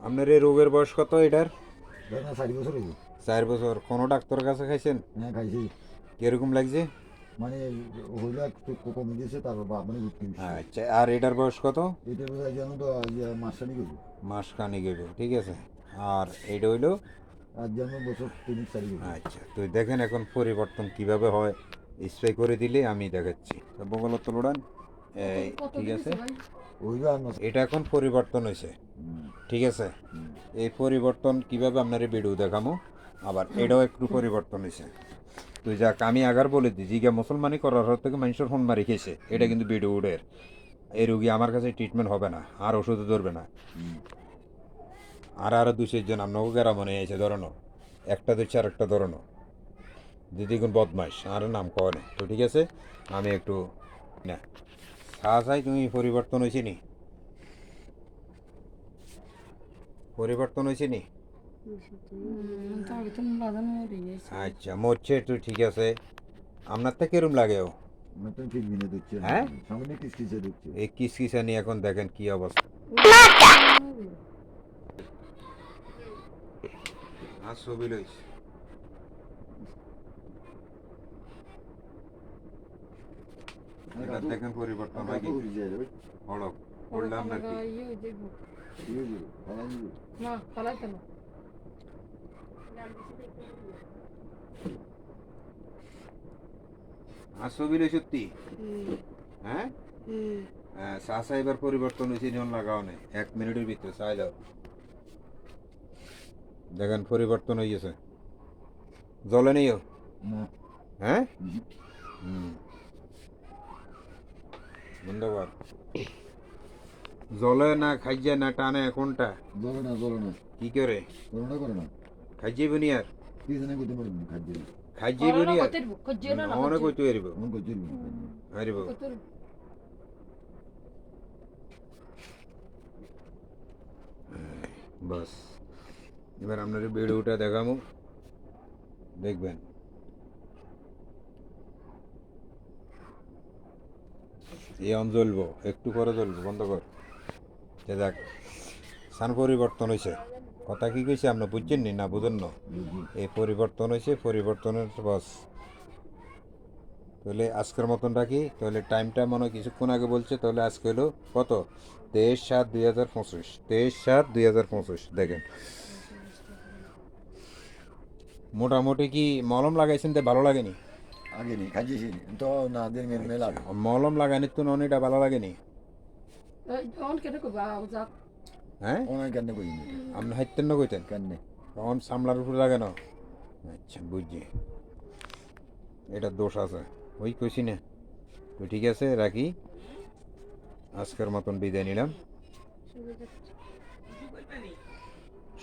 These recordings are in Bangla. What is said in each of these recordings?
আপনার এই রোগের বয়স কত এটার? চারি বছর হইব চার বছর। কোনো ডাক্তারের কাছে খাইছেন? হ্যাঁ খাইছি। কীরকম লাগছে? মানে হইলে একটু কমে দিয়েছে তারপর বাপ মানে উঠতে আচ্ছা আর এটার বয়স কত? এটা বোঝায় যেন তো মাসখানি গেল মাস খানিক হইল ঠিক আছে। আর এটা হইল? আর যেন বছর তিন চারি গেল আচ্ছা তো দেখেন এখন পরিবর্তন কীভাবে হয়। স্প্রে করে দিলে আমি দেখাচ্ছি। বগলত এই ঠিক আছে? এটা এখন পরিবর্তন হয়েছে ঠিক আছে? এই পরিবর্তন কীভাবে আপনার ভিডিও দেখামো? আবার এটাও একটু পরিবর্তন হয়েছে তুই যাক আমি আগার বলে দিই জিগা মুসলমানি করার থেকে মানুষের ফোন মারি খেয়েছে। এটা কিন্তু ভিডিও উডের। এই রুগী আমার কাছে ট্রিটমেন্ট হবে না আর ওষুধে ধরবে না। আর আরও দু চারজন আপনাকে গেরা মনে আছে ধরনো একটা দিচ্ছে আর একটা ধরনো দিদি কোন বদমাইশ আর নাম কয় না। তো ঠিক আছে? আমি একটু না। চাই তুমি পরিবর্তন হয়েছে নি পরিবর্তন হয়েছে নি আচ্ছা মরছে একটু ঠিক আছে। আপনার তো কিরম মিনে দিচ্ছে হ্যাঁ? এই কিস কিসানি এখন দেখেন কি অবস্থা। আর ছবি লইস এটা দেখেন পরিবর্তন হয় কি হড়ক পড়লাম নাকি না পালাইতে না আর ছবি লই সত্যি হ্যাঁ হ্যাঁ চাষা এবার পরিবর্তন হয়েছে জন লাগাও নেই এক মিনিটের ভিতরে চাই যাও দেখেন পরিবর্তন হয়ে গেছে জলে নেই ও? না হ্যাঁ হুম। ধন্যবাদ। জলে না খাইজে না টানে কোনটা? জ্বলো না জ্বলো না। কি করে? জ্বলো না করে না। খাইজে বনি আর পিছনে করতে পারব না খাদ্য খাইজে বনি আর অনেক কইতে পারিব মন করছি হারিব বাস। এবার আপনার ভিডিওটা দেখামো। দেখবেন। এই অন একটু পরে জ্বলবো, বন্ধ কর। দেখ স্থান পরিবর্তন হয়েছে কথা কি কইছে আপনি বুঝছেন নি না বুঝেন না? এই পরিবর্তন হয়েছে পরিবর্তনের বস তাহলে আজকের মতন রাখি, তাহলে টাইমটা মনে হয় কিছুক্ষণ আগে বলছে, তাহলে আজকে হলো কত? তেইশ সাত দুই হাজার পঁচিশ, তেইশ সাত দুই হাজার পঁচিশ, দেখেন। মোটামুটি কি মলম লাগাইছেন তো ভালো লাগেনি? আগে নেই তো না দিন মেল মেল আগে মলম লাগানি তো ননিটা ভালো লাগেনি? অন কেটে কবা যাক হ্যাঁ? অনেক কেন কই আপনি হাইতেন না কইতেন? কেন? তখন সামলার উপরে লাগে না। আচ্ছা বুঝছি। এটা দোষ আছে। ওই কইছি না। তো ঠিক আছে রাখি। আজকের মতন বিদায় নিলাম।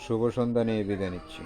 শুভ সন্ধ্যা নিয়ে বিদায় নিচ্ছি।